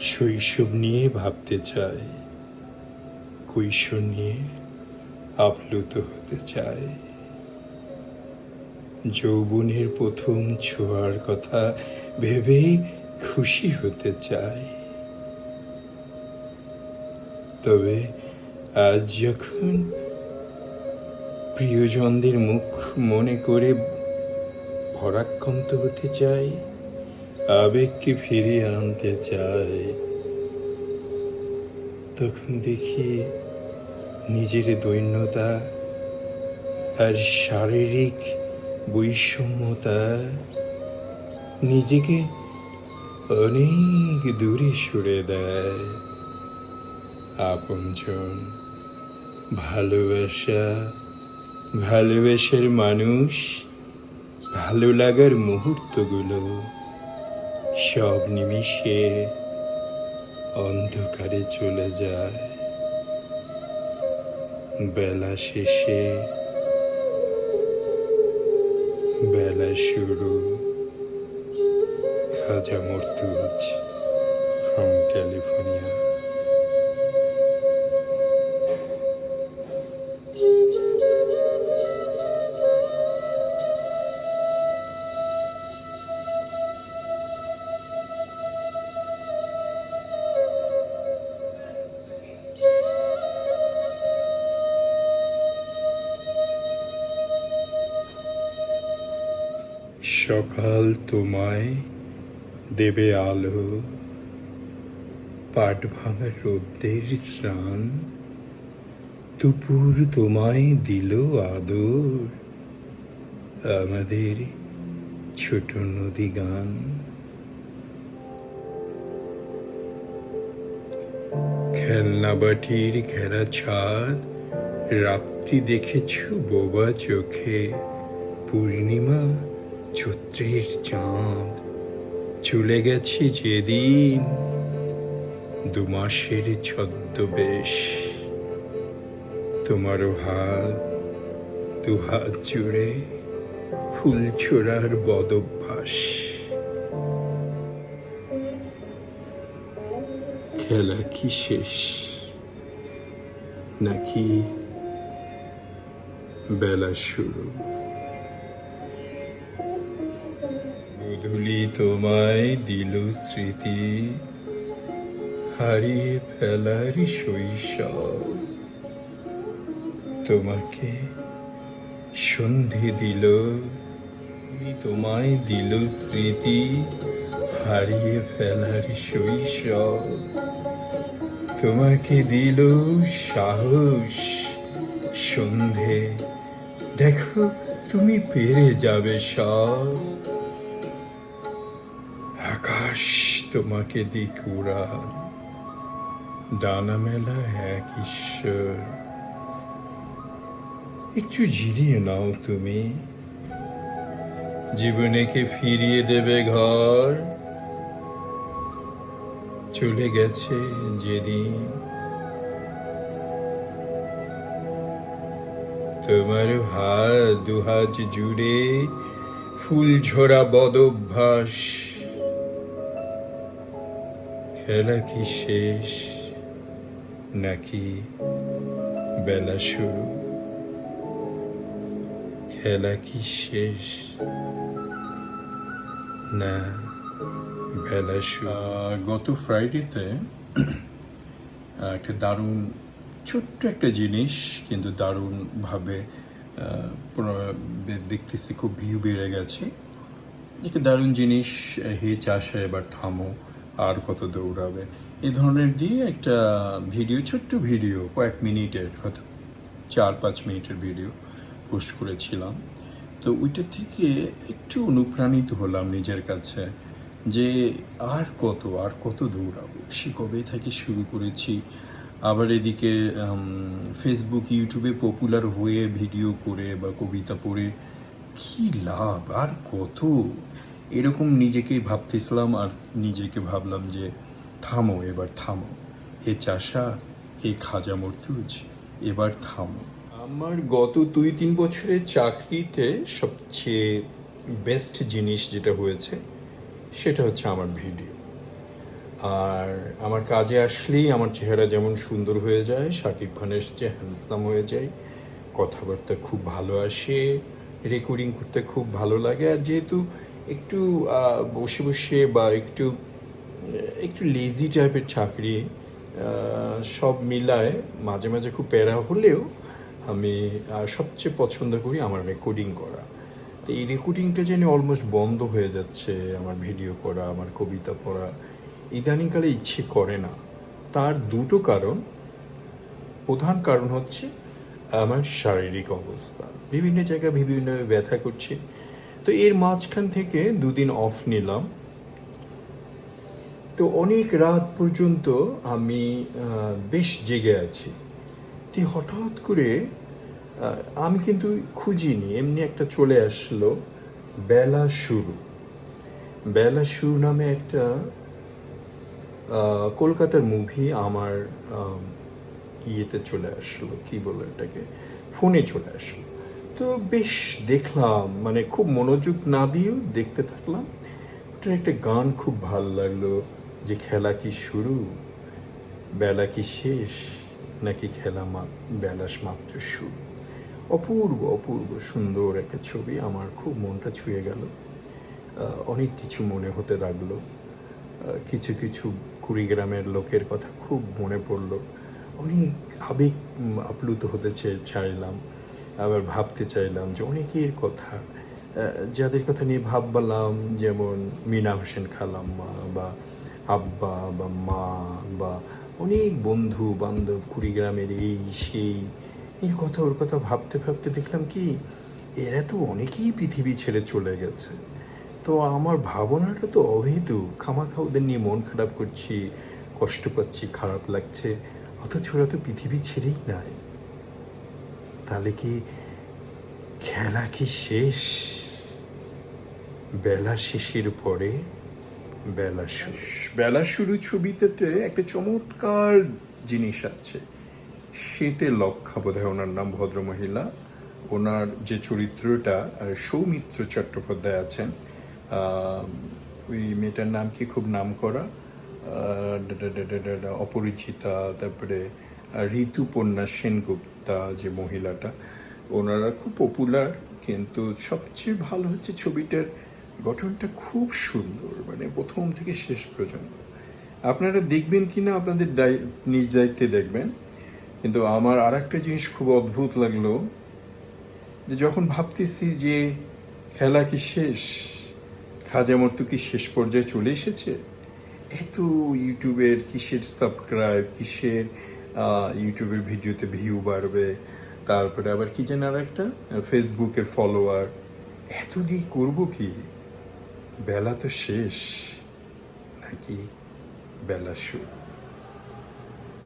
শৈশব নিয়ে ভাবতে চাই কৈশোর নিয়ে আপ্লুত হতে চাই যৌবনের প্রথম ছোঁয়ার কথা ভেবেই খুশি হতে চাই তবে আজ যখন প্রিয়জনদের মুখ মনে করে ভরাক্রান্ত হতে চাই আবেগকে ফিরিয়ে আনতে চাই তখন দেখি নিজের দৈন্যতা আর শারীরিক বৈষম্যতা নিজেকে অনেক দূরে সরে দেয়। আপনজন ভালোবাসা, ভালোবাসার মানুষ, ভালো লাগার মুহূর্তগুলো সব নিমিষে অন্ধকারে চলে যায়। বেলা শেষে বেলা শুরু। খাজা মর্তুজ ফ্রম ক্যালিফোর্নিয়া সকাল তোমায় দেবে আলো। পাট ভাঙা রোদ্দের স্নান, দুপুর তোমায় দিল আদর। আমাদের ছোট নদী গান। খেলনা বাটির খেলা ছাদ, রাত্রি দেখেছ বোবা চোখে। পূর্ণিমা চৈত্রের চাঁদ। চলে গেছে যেদিন, দু মাসের ছদ্মবেশ। তোমারও হাত দু হাত জুড়ে ফুল ছোড়ার বদভ্যাস। খেলা কি শেষ? নাকি বেলা শুরু? গধূলি তোমায় দিল স্মৃতি, হারিয়ে ফেলার শৈশব। তোমাকে সন্ধে দিল তোমায় দিল স্মৃতি, হারিয়ে ফেলার শৈশব। তোমাকে দিল সাহস, সন্ধে, দেখো তুমি পেরে যাবে সব। আকাশ তোমাকে দিক উড়াল ডানা মেলা এক ঈশ্বর। একটু জিরিয়ে নাও তুমি। জীবনেকে ফিরিয়ে দেবে ঘর। চলে গেছে যেদিন। তোমার হাত দুহাজ জুড়ে ফুল ঝরা বদভ্যাস। খেলা কি শেষ? নাকি বেলা শুরু? খেলা কি শেষ? না, বেলা শুরু। গত ফ্রাইডেতে একটা দারুণ, ছোট্ট একটা জিনিস কিন্তু দারুণভাবে দেখতেছি খুব ভিউ বেড়ে গেছে। একটা দারুণ জিনিস, হে চাষে এবার থামো। আর কত দৌড়াবে। এই ধরনের দিয়ে একটা ভিডিও, ছোট্ট ভিডিও, কয়েক মিনিটের হয়তো চার পাঁচ মিনিটের ভিডিও পোস্ট করেছিলাম। তো ওইটা থেকে একটু অনুপ্রাণিত হলাম নিজের কাছে যে আর কত আর কত দৌড়াবো? সে কবে থেকে শুরু করেছি? আবার এদিকে ফেসবুক ইউটিউবে পপুলার হয়ে ভিডিও করে বা কবিতা পড়ে কি লাভ? আর কত? এরকম নিজেকেই ভাবতেছিলাম আর নিজেকে ভাবলাম যে থামো, এবার থামো। হে চাষা হে খাজা মর্তুজ, এবার থামো। আমার গত দুই তিন বছরের চাকরিতে সবচেয়ে বেস্ট জিনিস যেটা হয়েছে, সেটা হচ্ছে আমার ভিডিও। আর আমার কাজে আসলেই আমার চেহারা যেমন সুন্দর হয়ে যায়, শাকিব খানের এসছে হ্যান্ডসাম হয়ে যায় কথাবার্তা খুব ভালো আসে রেকর্ডিং করতে খুব ভালো লাগে। আর যেহেতু একটু বসে বসে বা একটু একটু লেজি টাইপের চাকরি সব মিলায় মাঝে মাঝে খুব প্যারা হলেও আমি সবচেয়ে পছন্দ করি আমার রেকর্ডিং করা। তো এই রেকর্ডিংটা যেন অলমোস্ট বন্ধ হয়ে যাচ্ছে, আমার ভিডিও করা, আমার কবিতা পড়া। ইদানিংকালে ইচ্ছে করে না। তার দুটো কারণ। প্রধান কারণ হচ্ছে আমার শারীরিক অবস্থা। বিভিন্ন জায়গায় বিভিন্নভাবে ব্যথা করছে। তো এর মাঝখান থেকে দুদিন অফ নিলাম। তো অনেক রাত পর্যন্ত আমি বেশ জেগে আছি। তো হঠাৎ করে আমি কিন্তু খুঁজিনি, এমনি একটা চলে আসলো, বেলা শুরু। বেলা শুরু নামে একটা কলকাতার মুভি আমার ইয়েতে চলে আসলো, কি বলে এটাকে? ফোনে চলে আসলো। তো বেশ দেখলাম মানে খুব মনোযোগ না দিয়েও দেখতে থাকলাম। ওটার একটা গান খুব ভালো লাগল, যে খেলা কি শুরু, বেলা কি শেষ, নাকি খেলা মা- বেলা মাত্র শুরু। অপূর্ব অপূর্ব সুন্দর একটা ছবি আমার খুব মনটা ছুঁয়ে গেল। অনেক কিছু মনে হতে লাগল। কিছু কিছু কুড়িগ্রামের লোকের কথা খুব মনে পড়ল। অনেক আবেগ আপ্লুত হতে চাইলাম। আবার ভাবতে চাইলাম যে অনেকের কথা যাদের কথা নিয়ে ভাববালাম যেমন মিনা হোসেন খালাম্মা বা আব্বা বা মা বা অনেক বন্ধু বান্ধব কুড়িগ্রামের এই, সেই, এই কথা, ওর কথা ভাবতে ভাবতে দেখলাম কি, এরা তো অনেকেই পৃথিবী ছেড়ে চলে গেছে। তো আমার ভাবনাটা তো অহেতু, খামাখা ওদের নিয়ে মন খারাপ করছি, কষ্ট পাচ্ছি, খারাপ লাগছে, অথচ ওরা তো পৃথিবী ছেড়েই নাই। তাহলে কি খেলা কি শেষ? বেলা শেষের পরে? বেলা শুরু বেলা শুরু ছবিতে একটা চমৎকার জিনিস আছে। শীতে লক্ষা বোধ হয় ওনার নাম ভদ্রমহিলা। ওনার যে চরিত্রটা সৌমিত্র চট্টোপাধ্যায় আছেন ওই মেয়েটার নাম কি খুব নাম করা অপরিচিতা, তারপরে ঋতুপর্ণা সেনগুপ্তা যে মহিলাটা, ওনারা খুব পপুলার কিন্তু সবচেয়ে ভালো হচ্ছে ছবিটার গঠনটা খুব সুন্দর মানে প্রথম থেকে শেষ পর্যন্ত। আপনারা দেখবেন কি না আপনাদের নিজ দায়িত্বে দেখবেন, কিন্তু আমার আর একটা জিনিস খুব অদ্ভুত লাগল, যে যখন ভাবতেছি যে খেলা কি শেষ, খাজা মর্তু কি শেষ পর্যায়ে চলে এসেছে? এত ইউটিউবের কিসের সাবস্ক্রাইব কিসের ইউটিউবের ভিডিওতে ভিউ বাড়বে। তারপরে আবার কি যেন আর একটা? ফেসবুকের ফলোয়ার এত দিয়ে করব কি? বেলা তো শেষ। নাকি বেলা শুরু?